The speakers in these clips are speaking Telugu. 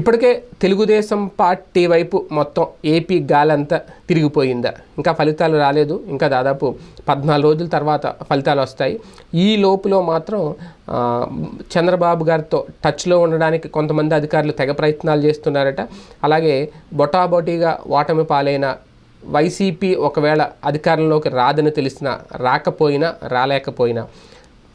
ఇప్పటికే తెలుగుదేశం పార్టీ వైపు మొత్తం ఏపీ గాలంతా తిరిగిపోయిందా. ఇంకా ఫలితాలు రాలేదు. ఇంకా దాదాపు పద్నాలుగు రోజుల తర్వాత ఫలితాలు వస్తాయి. ఈ లోపులో మాత్రం చంద్రబాబు గారితో టచ్లో ఉండడానికి కొంతమంది అధికారులు తెగ ప్రయత్నాలు చేస్తున్నారట. అలాగే బొటాబొటీగా ఓటమి పాలైన వైసీపీ ఒకవేళ అధికారంలోకి రాదని తెలిసినా రాకపోయినా రాలేకపోయినా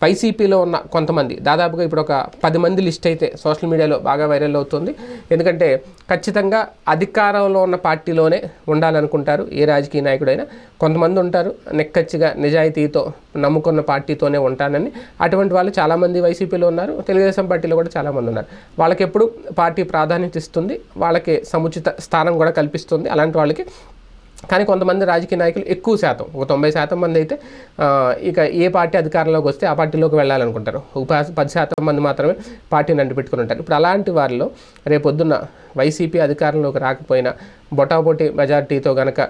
వైసీపీలో ఉన్న కొంతమంది దాదాపుగా ఇప్పుడు ఒక పది మంది లిస్ట్ అయితే సోషల్ మీడియాలో బాగా వైరల్ అవుతుంది. ఎందుకంటే ఖచ్చితంగా అధికారంలో ఉన్న పార్టీలోనే ఉండాలనుకుంటారు ఏ రాజకీయ నాయకుడైనా. కొంతమంది ఉంటారు నెక్కచ్చిగా నిజాయితీతో నమ్ముకున్న పార్టీతోనే ఉంటానని. అటువంటి వాళ్ళు చాలామంది వైసీపీలో ఉన్నారు తెలుగుదేశం పార్టీలో కూడా చాలామంది ఉన్నారు. వాళ్ళకి ఎప్పుడు పార్టీ ప్రాధాన్యత ఇస్తుంది వాళ్ళకి సముచిత స్థానం కూడా కల్పిస్తుంది. అలాంటి వాళ్ళకి కానీ కొంతమంది రాజకీయ నాయకులు ఎక్కువ శాతం ఒక తొంభై శాతం మంది అయితే ఇక ఏ పార్టీ అధికారంలోకి వస్తే ఆ పార్టీలోకి వెళ్ళాలనుకుంటారు. ఒక పది శాతం మంది మాత్రమే పార్టీని అంటిపెట్టుకుని ఉంటారు. ఇప్పుడు అలాంటి వారిలో రేపొద్దున్న వైసీపీ అధికారంలోకి రాకపోయినా బొటాబొటి మెజార్టీతో గనక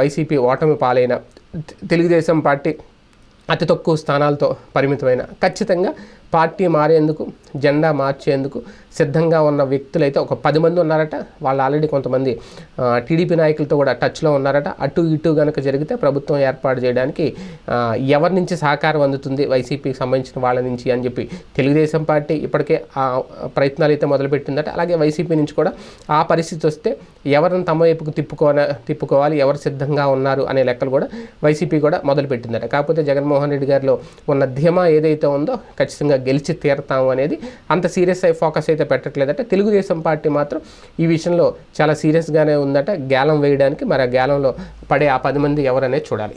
వైసీపీ ఓటమి పాలైన తెలుగుదేశం పార్టీ అతి తక్కువ స్థానాలతో పరిమితమైన ఖచ్చితంగా పార్టీ మారేందుకు జెండా మార్చేందుకు సిద్ధంగా ఉన్న వ్యక్తులు అయితే ఒక పది మంది ఉన్నారట. వాళ్ళు ఆల్రెడీ కొంతమంది టీడీపీ నాయకులతో కూడా టచ్లో ఉన్నారట. అటు ఇటు కనుక జరిగితే ప్రభుత్వం ఏర్పాటు చేయడానికి ఎవరి నుంచి సహకారం అందుతుంది వైసీపీకి సంబంధించిన వాళ్ళ నుంచి అని చెప్పి తెలుగుదేశం పార్టీ ఇప్పటికే ఆ ప్రయత్నాలు అయితే మొదలుపెట్టిందట. అలాగే వైసీపీ నుంచి కూడా ఆ పరిస్థితి వస్తే ఎవరిని తమ వైపుకు తిప్పుకోన తిప్పుకోవాలి ఎవరు సిద్ధంగా ఉన్నారు అనే లెక్కలు కూడా వైసీపీ కూడా మొదలుపెట్టిందట. కాకపోతే జగన్మోహన్ రెడ్డి గారిలో ఉన్న ధీమా ఏదైతే ఉందో ఖచ్చితంగా గెలిచి తీరతాం అనేది అంత సీరియస్ అయి ఫోకస్ అయితే పెట్టట్లేదట తెలుగుదేశం పార్టీ మాత్రం ఈ విషయంలో చాలా సీరియస్గానే ఉందట. గ్యాలం వేయడానికి మరి ఆ గ్యాలంలో పడే ఆ పది మంది ఎవరనేది చూడాలి.